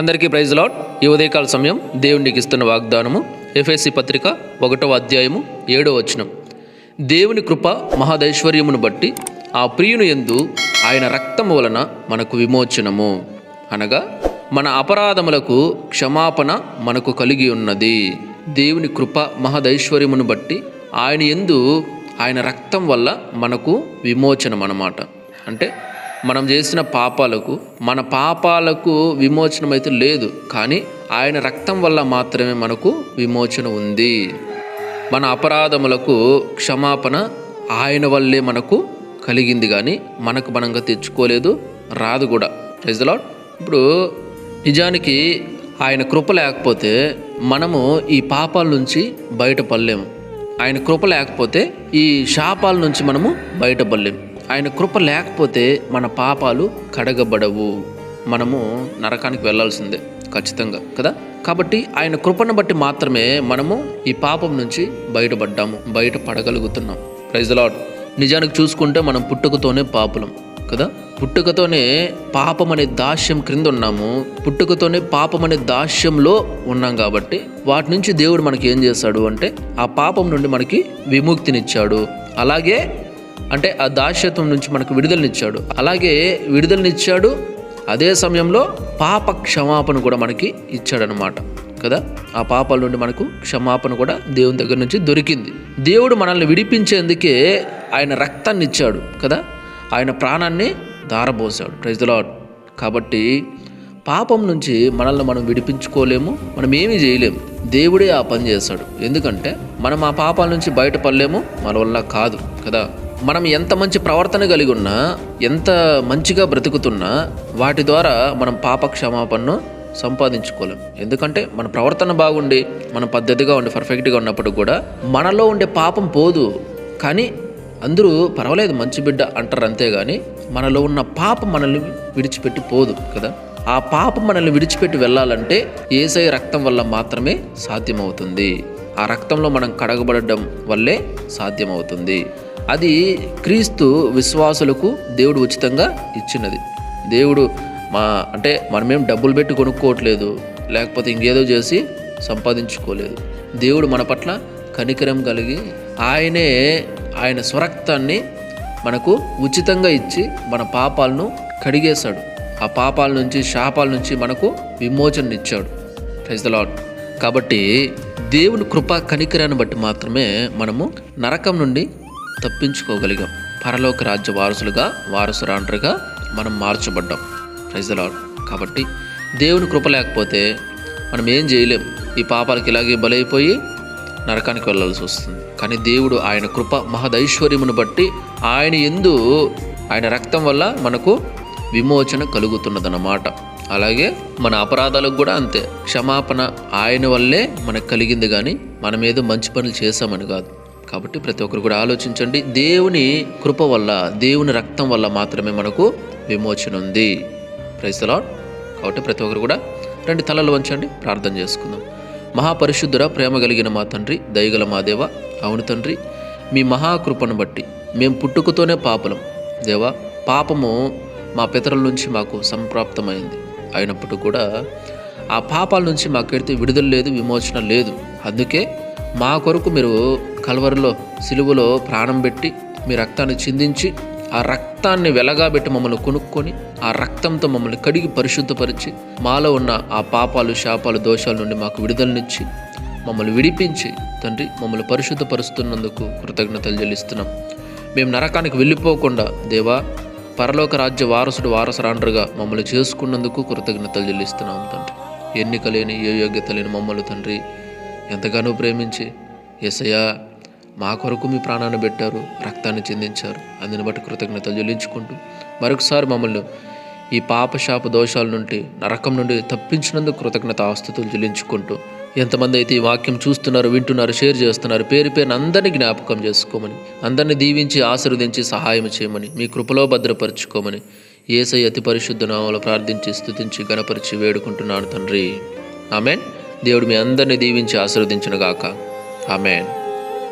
అందరికీ praise lord. ఈ ఉదయకాల సమయం దేవునికి ఇస్తున్న వాగ్దానము ఎఫ్ఎస్సి పత్రిక ఒకటవ అధ్యాయము ఏడవ వచనం. దేవుని కృప మహాదైశ్వర్యమును బట్టి ఆ ప్రియుని ఎందు ఆయన రక్తము వలన మనకు విమోచనము. అనగా మన అపరాధములకు క్షమాపణ మనకు కలిగి ఉన్నది. దేవుని కృప మహదైశ్వర్యమును బట్టి ఆయన ఎందు ఆయన రక్తం వల్ల మనకు విమోచనం అన్నమాట అంటే మనం చేసిన పాపాలకు మన పాపాలకు విమోచనం అయితే లేదు కానీ ఆయన రక్తం వల్ల మాత్రమే మనకు విమోచన ఉంది. మన అపరాధములకు క్షమాపణ ఆయన వల్లే మనకు కలిగింది కానీ మనకు మనంగా తెచ్చుకోలేదు రాదు కూడా. లాడ్ ఇప్పుడు నిజానికి ఆయన కృప లేకపోతే మనము ఈ పాపాల నుంచి బయటపడలేము. ఆయన కృప లేకపోతే ఈ శాపాల నుంచి మనము బయటపడలేము. ఆయన కృప లేకపోతే మన పాపాలు కడగబడవు. మనము నరకానికి వెళ్ళాల్సిందే ఖచ్చితంగా కదా? కాబట్టి ఆయన కృపను బట్టి మాత్రమే మనము ఈ పాపం నుంచి బయటపడ్డాము బయట పడగలుగుతున్నాం. ప్రైజ్ లాడ్ నిజానికి చూసుకుంటే మనం పుట్టుకతోనే పాపులం కదా? పుట్టుకతోనే పాపం అనే దాస్యం క్రింద ఉన్నాము పుట్టుకతోనే పాపం అనే దాస్యంలో ఉన్నాం కాబట్టి వాటి నుంచి దేవుడు మనకి ఏం చేస్తాడు అంటే ఆ పాపం నుండి మనకి విముక్తినిచ్చాడు. అలాగే అంటే ఆ దాస్యత్వం నుంచి మనకు విడుదలనిచ్చాడు. అలాగే విడుదలనిచ్చాడు అదే సమయంలో పాప క్షమాపణ కూడా మనకి ఇచ్చాడనమాట కదా? ఆ పాపాల నుండి మనకు క్షమాపణ కూడా దేవుని దగ్గర నుంచి దొరికింది. దేవుడు మనల్ని విడిపించేందుకే ఆయన రక్తాన్ని ఇచ్చాడు కదా? ఆయన ప్రాణాన్ని దారబోసాడు ప్రైజ్ లాడ్ కాబట్టి పాపం నుంచి మనల్ని మనం విడిపించుకోలేము మనం ఏమీ చేయలేము. దేవుడే ఆ పని చేస్తాడు. ఎందుకంటే మనం ఆ పాపాల నుంచి బయటపడలేము మన వల్ల కాదు కదా? మనం ఎంత మంచి ప్రవర్తన కలిగి ఉన్నా ఎంత మంచిగా బ్రతుకుతున్నా వాటి ద్వారా మనం పాప క్షమాపణను సంపాదించుకోలేం. ఎందుకంటే మన ప్రవర్తన బాగుండి మన పద్ధతిగా ఉండి పర్ఫెక్ట్గా ఉన్నప్పుడు కూడా మనలో ఉండే పాపం పోదు. కానీ అందరూ పర్వాలేదు మంచి బిడ్డ అంటారు అంతేగాని మనలో ఉన్న పాపం మనల్ని విడిచిపెట్టి పోదు కదా. ఆ పాపం మనల్ని విడిచిపెట్టి వెళ్ళాలంటే ఏసై రక్తం వల్ల మాత్రమే సాధ్యమవుతుంది. ఆ రక్తంలో మనం కడగబడడం వల్లే సాధ్యమవుతుంది. అది క్రీస్తు విశ్వాసులకు దేవుడు ఉచితంగా ఇచ్చినది. దేవుడు మా అంటే మనమేం డబ్బులు పెట్టి కొనుక్కోవట్లేదు లేకపోతే ఇంకేదో చేసి సంపాదించుకోలేదు. దేవుడు మన పట్ల కనికరం కలిగి ఆయనే ఆయన స్వరక్తాన్ని మనకు ఉచితంగా ఇచ్చి మన పాపాలను కడిగేశాడు. ఆ పాపాల నుంచి శాపాల నుంచి మనకు విమోచన ఇచ్చాడు ప్రైజ్ ద లాడ్ కాబట్టి దేవుని కృప కనికరాన్ని బట్టి మాత్రమే మనము నరకం నుండి తప్పించుకోగలిగాం. పరలోక రాజ్య వారసులుగా వారసురాండ్రుగా మనం మార్చబడ్డాం. ప్రజల కాబట్టి దేవుని కృప లేకపోతే మనం ఏం చేయలేం. ఈ పాపాలకి ఇలాగే బలైపోయి నరకానికి వెళ్ళాల్సి వస్తుంది. కానీ దేవుడు ఆయన కృప మహదైశ్వర్యమును బట్టి ఆయన ఎందు ఆయన రక్తం వల్ల మనకు విమోచన కలుగుతున్నదన్నమాట. అలాగే మన అపరాధాలకు కూడా అంతే. క్షమాపణ ఆయన వల్లే మనకు కలిగింది కానీ మనం ఏదో మంచి పనులు చేశామని కాదు. కాబట్టి ప్రతి ఒక్కరు కూడా ఆలోచించండి. దేవుని కృప వల్ల దేవుని రక్తం వల్ల మాత్రమే మనకు విమోచన ఉంది. ప్రైస్తలా కాబట్టి ప్రతి ఒక్కరు కూడా రెండు తలలు వంచండి ప్రార్థన చేసుకుందాం. మహాపరిశుద్ధుర ప్రేమ కలిగిన మా తండ్రి దయగల మా దేవ అవును తండ్రి మీ మహాకృపను బట్టి మేము పుట్టుకతోనే పాపలం. దేవా పాపము మా పితరుల నుంచి మాకు సంప్రాప్తమైంది. అయినప్పుడు కూడా ఆ పాపాల నుంచి మాకైతే విడుదల లేదు విమోచన లేదు. అందుకే మా కొరకు మీరు కలవరిలో సిలువలో ప్రాణం పెట్టి మీ రక్తాన్ని చిందించి ఆ రక్తాన్ని వెలగాబెట్టి మమ్మల్ని కొనుక్కొని ఆ రక్తంతో మమ్మల్ని కడిగి పరిశుద్ధపరిచి మాలో ఉన్న ఆ పాపాలు శాపాలు దోషాల నుండి మాకు విడుదలనిచ్చి మమ్మల్ని విడిపించి తండ్రి మమ్మల్ని పరిశుద్ధపరుస్తున్నందుకు కృతజ్ఞతలు చెల్లిస్తున్నాం. మేము నరకానికి వెళ్ళిపోకుండా దేవా పరలోక రాజ్య వారసుడు వారసరాండ్రుగా మమ్మల్ని చేసుకున్నందుకు కృతజ్ఞతలు చెల్లిస్తున్నాం తండ్రి. ఎన్నిక లేని ఏ యోగ్యత లేని మమ్మల్ని తండ్రి ఎంతగానో ప్రేమించి ఎసయా మా కొరకు మీ ప్రాణాన్ని పెట్టారు రక్తాన్ని చెందించారు. అందుని బట్టి కృతజ్ఞతలు చెల్లించుకుంటూ మరొకసారి మమ్మల్ని ఈ పాపశాప దోషాల నుండి నరకం నుండి తప్పించినందుకు కృతజ్ఞత ఆస్తుతులు చెల్లించుకుంటూ ఎంతమంది అయితే ఈ వాక్యం చూస్తున్నారు వింటున్నారు షేర్ చేస్తున్నారు పేరు పేరున అందరినీ జ్ఞాపకం చేసుకోమని అందరిని దీవించి ఆశీర్వదించి సహాయం చేయమని మీ కృపలో భద్రపరచుకోమని ఏసై అతి పరిశుద్ధ నామలో ప్రార్థించి స్థుతించి గణపరిచి వేడుకుంటున్నాను తండ్రి. ఆమెన్. దేవుడు మీ అందరిని దీవించి ఆశీర్వదించినగాక ఆమెన్.